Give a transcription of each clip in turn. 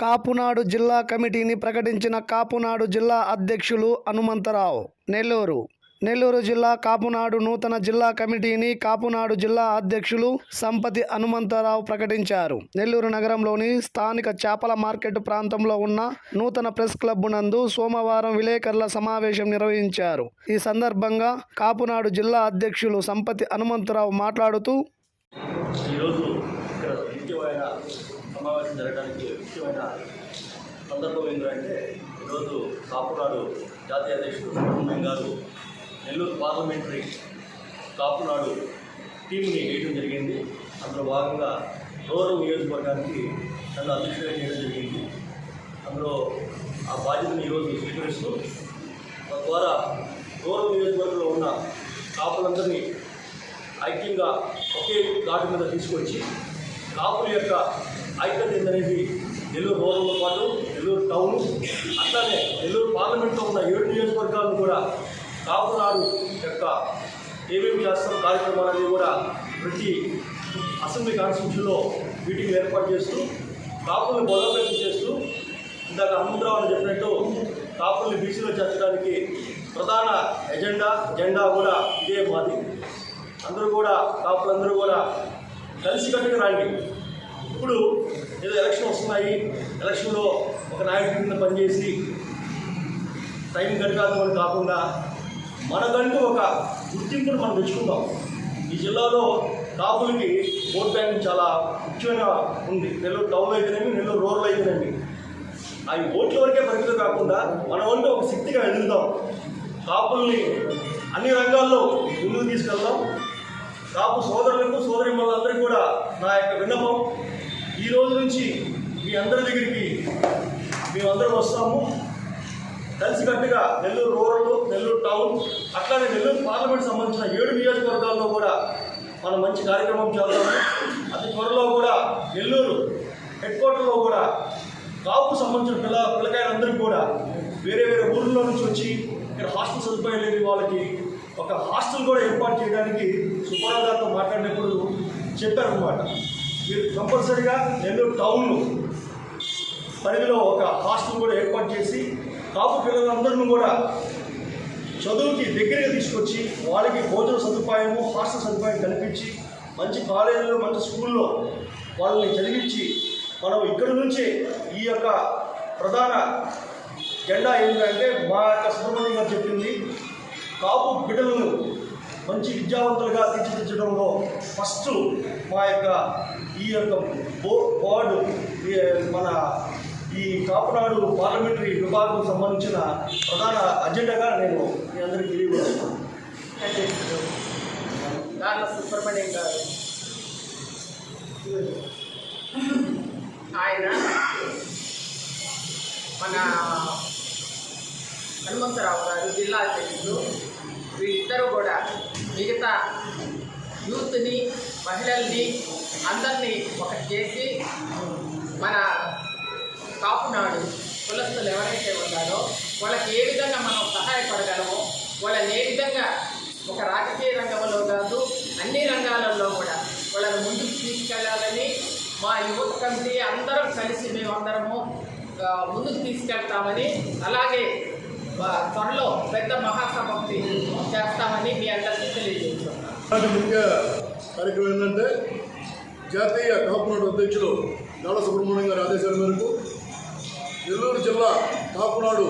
కాపునాడు జిల్లా కమిటీని ప్రకటించిన కాపునాడు జిల్లా అధ్యక్షులు హనుమంతరావు. నెల్లూరు. నెల్లూరు జిల్లా కాపునాడు నూతన జిల్లా కమిటీని కాపునాడు జిల్లా అధ్యక్షులు సంపతి హనుమంతరావు ప్రకటించారు. నెల్లూరు నగరంలోని స్థానిక చేపల మార్కెట్ ప్రాంతంలో ఉన్న నూతన ప్రెస్ క్లబ్ నందు సోమవారం విలేకరుల సమావేశం నిర్వహించారు. ఈ సందర్భంగా కాపునాడు జిల్లా అధ్యక్షులు సంపతి హనుమంతరావు మాట్లాడుతూ ఈరోజు ముఖ్యమైన సమావేశం జరగడానికి ముఖ్యమైన సందర్భం ఏంటంటే ఈరోజు కాపునాడు జాతీయ అధ్యక్షుడు సుబ్రహ్మణ్యం గారు నెల్లూరు పార్లమెంటరీ కాపునాడు టీంని వేయడం జరిగింది. అందులో భాగంగా రూరల్ నియోజకవర్గానికి నన్ను అధ్యక్షుడిగా చేయడం జరిగింది. అందులో ఆ బాధ్యతను ఈరోజు స్వీకరిస్తూ తద్వారా రూరల్ నియోజకవర్గంలో ఉన్న కాపులందరినీ ఐక్యంగా ఒకే ఘాటు మీద తీసుకొచ్చి కాపుల యొక్క ఐక్యత అనేది నెల్లూరు రోజుల పాటు నెల్లూరు టౌన్ అట్లానే నెల్లూరు పార్లమెంట్లో ఉన్న ఏడు నియోజకవర్గాలను కూడా కాపునాడు యొక్క ఏమేమి చేస్తున్న కార్యక్రమాలన్నీ కూడా ప్రతి అసెంబ్లీ కాన్స్టిట్యూషన్లో మీటింగ్ ఏర్పాటు చేస్తూ కాపుల్ని బలోపేతం చేస్తూ ఇందాక హనుమంతరావు చెప్పినట్టు కాపుల్ని బీసీలో చేర్చడానికి ప్రధాన ఎజెండా జెండా కూడా ఇదే మాది. అందరూ కూడా కాపులందరూ కూడా కలిసికట్టుగా రండి. ఇప్పుడు ఏదో ఎలక్షన్ వస్తున్నాయి. ఎలక్షన్లో ఒక నాయకుడి కింద పనిచేసి టైం గడిపాలని కాకుండా మనకంటూ ఒక గుర్తింపును మనం తెచ్చుకుందాం. ఈ జిల్లాలో కాపులకి ఓట్ బ్యాంక్ చాలా ముఖ్యంగా ఉంది. నెల్లూరు టౌన్లో అయితేనేమి నెల్లూరు రూరల్ అయితేనేమి. అవి ఓట్ల వరకే పరిమితం కాకుండా మన వంట ఒక శక్తిగా ఎదుగుదాం. కాపుల్ని అన్ని రంగాల్లో ముందుకు తీసుకెళ్దాం. కాపు సోదరులకు సోదరి అందరికీ కూడా నా యొక్క విన్నపం. ఈ రోజు నుంచి మీ అందరి దగ్గరికి మేమందరం వస్తాము. కలిసికట్టుగా నెల్లూరు రూరల్ నెల్లూరు టౌన్ అట్లానే నెల్లూరు పార్లమెంట్ సంబంధించిన ఏడు నియోజకవర్గాల్లో కూడా మనం మంచి కార్యక్రమం చేద్దాము. అతి త్వరలో కూడా నెల్లూరు హెడ్ క్వార్టర్లో కూడా కాపుకు సంబంధించిన పిల్ల పిల్లకాయలందరికీ కూడా వేరే వేరే ఊర్ల నుంచి వచ్చి ఇక్కడ హాస్టల్ సదుపాయం లేని వాళ్ళకి ఒక హాస్టల్ కూడా ఏర్పాటు చేయడానికి సుబ్బారావు గారితో మాట్లాడినప్పుడు చెప్పారనమాట మీరు కంపల్సరీగా నెల్లూరు టౌన్లో పరిధిలో ఒక హాస్టల్ కూడా ఏర్పాటు చేసి కాపు పిల్లలందరినీ కూడా చదువుకి దగ్గరగా తీసుకొచ్చి వాళ్ళకి భోజన సదుపాయము హాస్టల్ సదుపాయం కల్పించి మంచి కాలేజీలో మంచి స్కూల్లో వాళ్ళని చదివించి మనం ఇక్కడి నుంచే ఈ యొక్క ప్రధాన జెండా ఏంటంటే మా యొక్క సుబ్రహ్మణ్యం గారు చెప్పింది కాపు బిడ్డలను మంచి విద్యావంతులుగా తీర్చిదిద్దడంలో ఫస్ట్ మా యొక్క ఈ యొక్క బో బోర్డు మన ఈ కాపునాడు పార్లమెంటరీ విభాగం సంబంధించిన ప్రధాన అజెండాగా నేను మీ అందరికీ తెలియజేస్తున్నాను. దాన సుబ్రహ్మణ్యం గారు. ఆయన మన హనుమంతరావు గారు జిల్లా అధ్యక్షులు వీళ్ళిద్దరూ కూడా మిగతా యూత్ని మహిళల్ని అందరినీ ఒకటి చేసి మన కాపునాడు కులస్తులు ఎవరైతే ఉన్నారో వాళ్ళకి ఏ విధంగా మనం సహాయపడగలమో వాళ్ళని ఏ విధంగా ఒక రాజకీయ రంగంలో కాదు అన్ని రంగాలలో కూడా వాళ్ళని ముందుకు తీసుకెళ్ళాలని మా యువత కమిటీ అందరం కలిసి మేమందరము ముందుకు తీసుకెళ్తామని అలాగే త్వరలో పెద్ద మహాసభక్తి చేస్తామని మీ అందరికీ తెలియజేస్తున్నాం. ముఖ్య కార్యక్రమం ఏంటంటే జాతీయ కాపునాడు అధ్యక్షులు గాల సుబ్రహ్మణ్యం గారి ఆదేశాల మేరకు నెల్లూరు జిల్లా కాపునాడు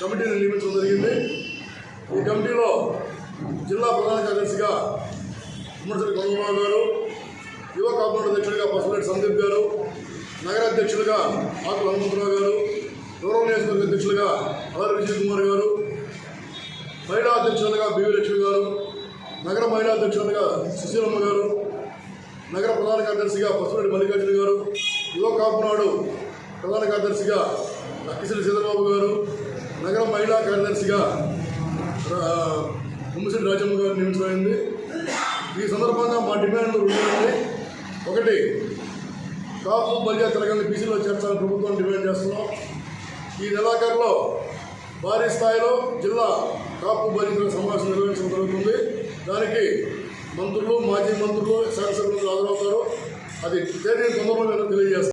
కమిటీని నియమించడం జరిగింది. ఈ కమిటీలో జిల్లా ప్రధాన కార్యదర్శిగా ఉమ్మడిసరి గౌరవరావు గారు యువ కాపునాడు అధ్యక్షుడిగా పసుపులేటి సందీప్ గారు నగర అధ్యక్షులుగా ఆకుల హనుమంతరావు గారు దూరం నియోజకవర్గ అధ్యక్షులుగా ఆర్ విజయ్ కుమార్ గారు మహిళా అధ్యక్షులుగా బివి లక్ష్మి గారు నగర మహిళా అధ్యక్షులుగా సుశీలమ్మ గారు నగర ప్రధాన కార్యదర్శిగా పసుపురెడ్డి మల్లికార్జున గారు యువ కాపునాడు ప్రధాన కార్యదర్శిగా అక్కిశెల్లి సీతాబాబు గారు నగర మహిళా కార్యదర్శిగా ఉమ్మశెట్టి రాజమ్మ గారు నియమించబడింది. ఈ సందర్భంగా మా డిమాండ్లు రెండు ఒకటి కాపు బలియా తెలంగాణ బీసీలో చేర్చాలని ప్రభుత్వం డిమాండ్ చేస్తున్నాం. ఈ నెలాఖరులో భారీ స్థాయిలో జిల్లా కాపు బలితుల సమావేశం నిర్వహించడం జరుగుతుంది. దానికి మంత్రులు మాజీ మంత్రులు శాసనసభ్యులు హాజరవుతారు. అది తేదీ తొందరలో నేను తెలియజేస్తాను